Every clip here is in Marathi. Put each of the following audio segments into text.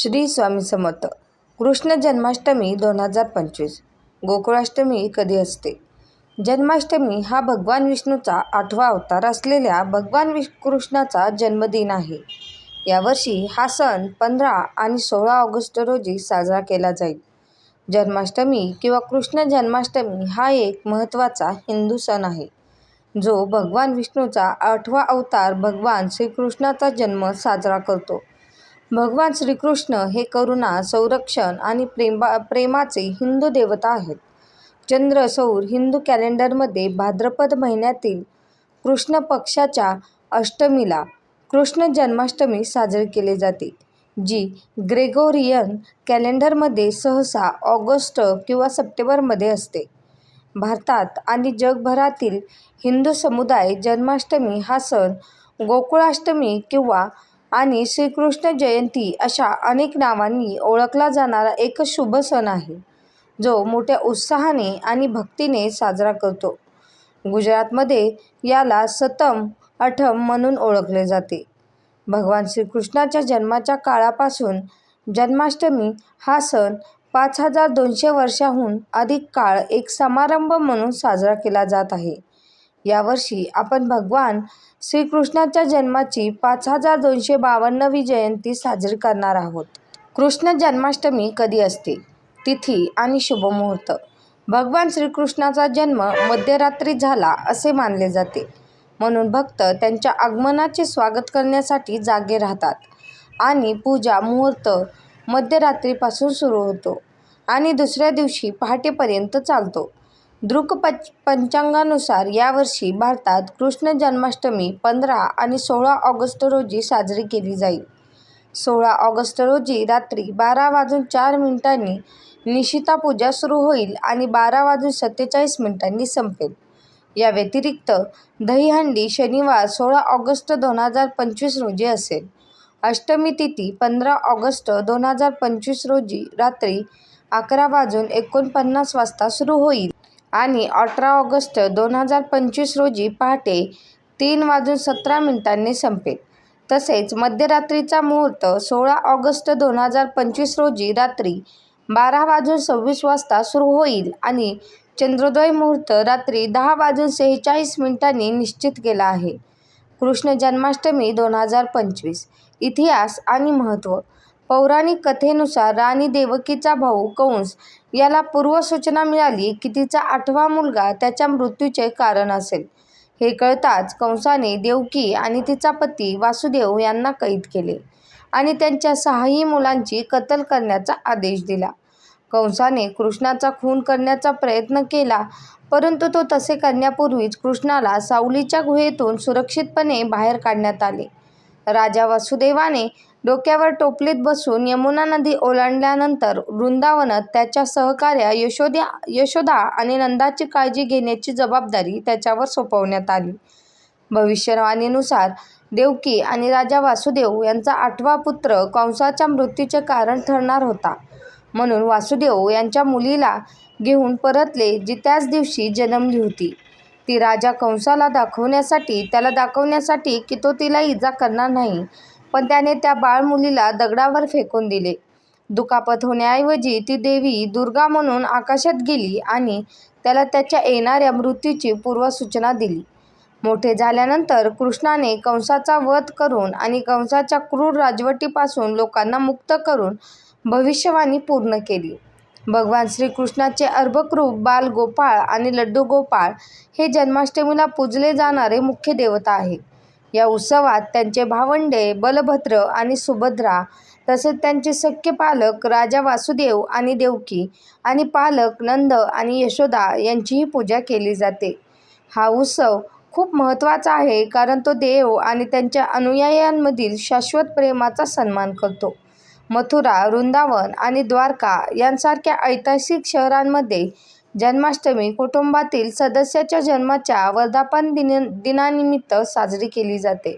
श्री स्वामी समर्थ. कृष्ण जन्माष्टमी दोन हजार पंचवीस. गोकुळाष्टमी कधी असते? जन्माष्टमी हा भगवान विष्णूचा आठवा अवतार असलेल्या भगवान विष कृष्णाचा जन्मदिन आहे. यावर्षी हा सण पंधरा आणि सोळा ऑगस्ट रोजी साजरा केला जाईल. जन्माष्टमी किंवा कृष्ण जन्माष्टमी हा एक महत्त्वाचा हिंदू सण आहे. जो भगवान विष्णूचा आठवा अवतार भगवान श्रीकृष्णाचा जन्म साजरा करतो. भगवान श्रीकृष्ण हे करुणा संरक्षण आणि प्रेमा प्रेमाचे हिंदू देवता आहेत. चंद्र सौर हिंदू कॅलेंडरमध्ये भाद्रपद महिन्यातील कृष्ण पक्षाच्या अष्टमीला कृष्ण जन्माष्टमी साजरी केली जाते जी ग्रेगोरियन कॅलेंडरमध्ये सहसा ऑगस्ट किंवा सप्टेंबरमध्ये असते. भारतात आणि जगभरातील हिंदू समुदाय जन्माष्टमी हा सण गोकुळाष्टमी किंवा आणि श्रीकृष्ण जयंती अशा अनेक नावांनी ओळखला जाणारा एक शुभ सण आहे जो मोठ्या उत्साहाने आणि भक्तीने साजरा करतो. गुजरातमध्ये याला सतम अठम म्हणून ओळखले जाते. भगवान श्रीकृष्णाच्या जन्माच्या काळापासून जन्माष्टमी हा सण पाच हजार दोनशे वर्षाहून अधिक काळ एक समारंभ म्हणून साजरा केला जात आहे. यावर्षी आपण भगवान श्रीकृष्णाच्या जन्माची पाच हजार दोनशे बावन्नवी जयंती साजरी करणार आहोत. कृष्ण जन्माष्टमी कधी असते? तिथी आणि शुभमुहूर्त. भगवान श्रीकृष्णाचा जन्म मध्यरात्री झाला असे मानले जाते. म्हणून भक्त त्यांच्या आगमनाचे स्वागत करण्यासाठी जागे राहतात आणि पूजा मुहूर्त मध्यरात्रीपासून सुरू होतो आणि दुसऱ्या दिवशी पहाटेपर्यंत चालतो. दृक पच पंचांगानुसार यावर्षी भारतात कृष्ण जन्माष्टमी पंधरा आणि सोळा ऑगस्ट रोजी साजरी केली जाईल. सोळा ऑगस्ट रोजी रात्री बारा वाजून चार मिनिटांनी निशिता पूजा सुरू होईल आणि बारा वाजून सत्तेचाळीस मिनिटांनी संपेल. या व्यतिरिक्त दहीहंडी शनिवार सोळा ऑगस्ट दोन हजार पंचवीस रोजी असेल. अष्टमी तिथी पंधरा ऑगस्ट दोन हजार पंचवीस रोजी रात्री अकरा वाजून एकोणपन्नास वाजता सुरू होईल. आणि अठरा ऑगस्ट दोन हजार पंचवीस रोजी पहाटे तीन वाजून सतरा मिनिटांनी संपेल. तसेच मध्यरात्रीचा मुहूर्त सोळा ऑगस्ट दोन हजार पंचवीस रोजी रात्री बारा वाजून सव्वीस वाजता सुरू होईल आणि चंद्रोदय मुहूर्त रात्री दहा वाजून सेहेचाळीस मिनिटांनी निश्चित केला आहे. कृष्ण जन्माष्टमी दोन हजार पंचवीस इतिहास आणि महत्त्व. पौराणिक कथेनुसार राणी देवकीचा भाऊ कंस याला पूर्वसूचना मिळाली की तिचा आठवा मुलगा त्याच्या मृत्यूचे कारण असेल. हे कळताच कंसाने देवकी आणि तिचा पती वासुदेव यांना कैद केले आणि त्यांच्या सहाही मुलांची कत्ल करण्याचा आदेश दिला. कंसाने कृष्णाचा खून करण्याचा प्रयत्न केला परंतु तो तसे करण्यापूर्वीच कृष्णाला सावलीच्या गुहेतून सुरक्षितपणे बाहेर काढण्यात आले. राजा वासुदेवाने डोक्यावर टोपलीत बसून यमुना नदी ओलांडल्यानंतर वृंदावनात त्याच्या सहकार्या यशोद्या यशोदा आणि नंदाची काळजी घेण्याची जबाबदारी त्याच्यावर सोपवण्यात आली. भविष्यवाणीनुसार देवकी आणि राजा वासुदेव यांचा आठवा पुत्र कंसाच्या मृत्यूचे कारण ठरणार होता. म्हणून वासुदेव यांच्या मुलीला घेऊन परतले जी त्याच दिवशी जन्मली होती. ती राजा कंसाला दाखवण्यासाठी त्याला दाखवण्यासाठी की तो तिला इजा करणार नाही. पण त्याने त्या बाळमुलीला दगडावर फेकून दिले. दुखापत होण्याऐवजी ती देवी दुर्गा म्हणून आकाशात गेली आणि त्याला त्याच्या येणाऱ्या मृत्यूची पूर्वसूचना दिली. मोठे झाल्यानंतर कृष्णाने कंसाचा वध करून आणि कंसाच्या क्रूर राजवटीपासून लोकांना मुक्त करून भविष्यवाणी पूर्ण केली. भगवान श्रीकृष्णाचे अर्भकरूप बाल गोपाळ आणि लड्डू गोपाळ हे जन्माष्टमीला पूजले जाणारे मुख्य देवता आहे. या उत्सवात त्यांचे भावंडे बलभद्र आणि सुभद्रा तसेच त्यांचे सख्य पालक राजा वासुदेव आणि देवकी आणि पालक नंद आणि यशोदा यांचीही पूजा केली जाते. हा उत्सव खूप महत्त्वाचा आहे कारण तो देव आणि त्यांच्या अनुयायांमधील शाश्वत प्रेमाचा सन्मान करतो. मथुरा वृंदावन आणि द्वारका यांसारख्या ऐतिहासिक शहरांमध्ये जन्माष्टमी कुटुंबातील सदस्याच्या जन्माच्या वर्धापन दिन दिनानिमित्त साजरी केली जाते.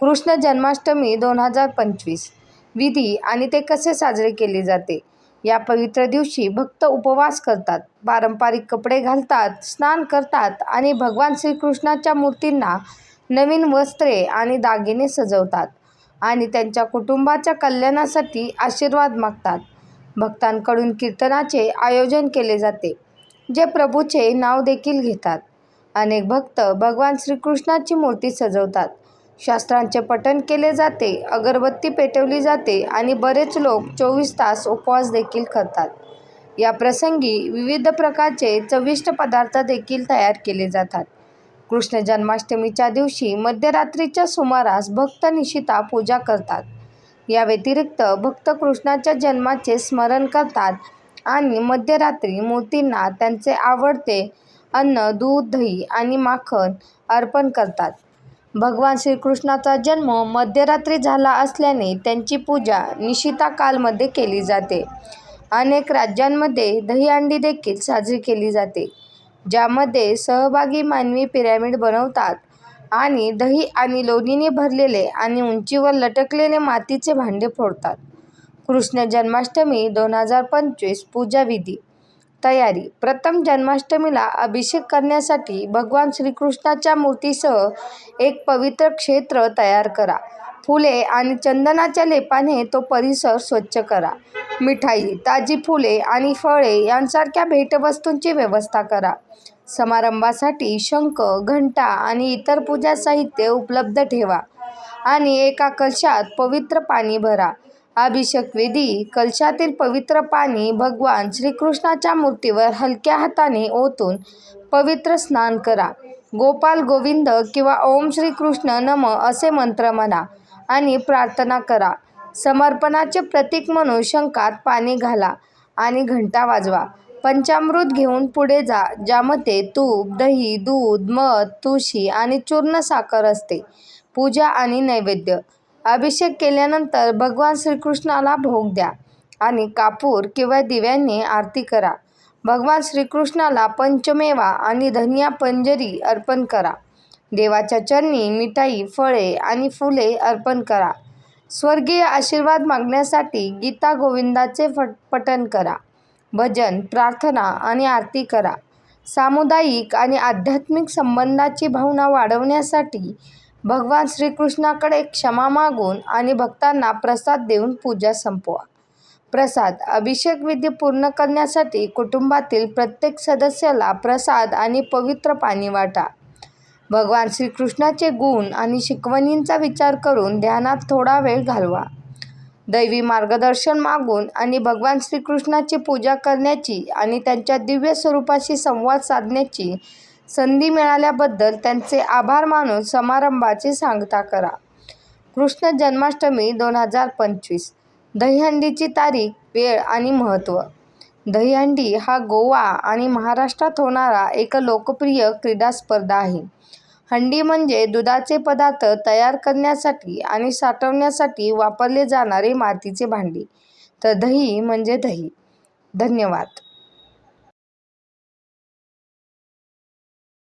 कृष्ण जन्माष्टमी दोन हजार पंचवीस. विधी आणि ते कसे साजरे केले जाते? या पवित्र दिवशी भक्त उपवास करतात पारंपरिक कपडे घालतात स्नान करतात आणि भगवान श्रीकृष्णाच्या मूर्तींना नवीन वस्त्रे आणि दागिने सजवतात. आणि त्यांच्या कुटुंबाच्या कल्याणासाठी आशीर्वाद मागतात. भक्तांकडून कीर्तनाचे आयोजन केले जाते, जे प्रभूचे नाव देखील घेतात. अनेक भक्त भगवान श्रीकृष्णाची मूर्ती सजवतात. शास्त्रांचे पठण केले जाते, अगरबत्ती पेटवली जाते आणि बरेच लोक चोवीस तास उपवास देखील करतात. या प्रसंगी विविध प्रकारचे चविष्ट पदार्थ देखील तयार केले जातात. कृष्ण जन्माष्टमीच्या दिवशी मध्यरात्रीच्या सुमारास भक्त निशिता पूजा करतात. या व्यतिरिक्त भक्त कृष्णाच्या जन्माचे स्मरण करतात आणि मध्यरात्री मूर्तींना त्यांचे आवडते अन्न, दूध, दही आणि माखन अर्पण करतात. भगवान श्रीकृष्णाचा जन्म मध्यरात्री झाला असल्याने त्यांची पूजा निशिता कालमध्ये केली जाते. अनेक राज्यांमध्ये दहीहंडी देखील साजरी केली जाते, ज्यामध्ये सहभागी मानवी पिरॅमिड बनवतात आणि दही आणि लोणीने भरलेले आणि उंचीवर लटकलेले मातीचे भांडे फोडतात. कृष्ण जन्माष्टमी दोन हजार पंचवीस पूजाविधी – तयारी प्रथम जन्माष्टमीला अभिषेक करण्यासाठी भगवान श्रीकृष्णाच्या मूर्तीसह एक पवित्र क्षेत्र तयार करा. फुले आणि चंदनाच्या लेपाने तो परिसर स्वच्छ करा. मिठाई, ताजी फुले आणि फळे यांसारख्या भेटवस्तूंची व्यवस्था करा. समारंभासाठी शंख, घंटा आणि इतर पूजा साहित्य उपलब्ध ठेवा आणि एका कलशात पवित्र पाणी भरा. अभिषेक विधी – कलशातील पवित्र पाणी भगवान श्रीकृष्णाच्या मूर्तीवर हलक्या हाताने ओतून पवित्र स्नान करा. गोपाल गोविंद किंवा ओम श्रीकृष्ण नम असे मंत्र म्हणा आणि प्रार्थना करा. समर्पणाचे प्रतीक म्हणून शंखात पाणी घाला आणि घंटा वाजवा. पंचामृत घेऊन पुढे जा, ज्यामध्ये तूप, दही, दूध, मध, तुळशी आणि चूर्ण साखर असते. पूजा आणि नैवेद्य – अभिषेक केल्यानंतर भगवान श्रीकृष्णाला भोग द्या आणि कापूर किंवा दिव्यांनी आरती करा. भगवान श्रीकृष्णाला पंचमेवा आणि धन्या पंजरी अर्पण करा. देवाच्या चरणी मिठाई, फळे आणि फुले अर्पण करा. स्वर्गीय आशीर्वाद मागण्यासाठी गीता-गोविंदाचे पठन करा. भजन, प्रार्थना आणि आरती करा. सामुदायिक आणि आध्यात्मिक संबंधाची भावना वाढवण्यासाठी भगवान श्रीकृष्णाकडे क्षमा मागून आणि भक्तांना प्रसाद देऊन पूजा संपवा. प्रसाद – अभिषेक विधी पूर्ण करण्यासाठी कुटुंबातील प्रत्येक सदस्याला प्रसाद आणि पवित्र पाणी वाटा. भगवान श्रीकृष्णाचे गुण आणि शिकवणींचा विचार करून ध्यानात थोडा वेळ घालवा. दैवी मार्गदर्शन मागून आणि भगवान श्रीकृष्णाची पूजा करण्याची आणि त्यांच्या दिव्य स्वरूपाशी संवाद साधण्याची संधी मिळाल्याबद्दल त्यांचे आभार मानून समारंभाची सांगता करा. कृष्ण जन्माष्टमी दोन हजार पंचवीस दहीहंडीची तारीख, वेळ आणि महत्त्व – दहीहंडी हा गोवा आणि महाराष्ट्रात होणारा एक लोकप्रिय क्रीडा स्पर्धा आहे. हंडी म्हणजे दुधाचे पदार्थ तयार करण्यासाठी आणि साठवण्यासाठी वापरले जाणारे मातीचे भांडी तर दही म्हणजे दही. धन्यवाद.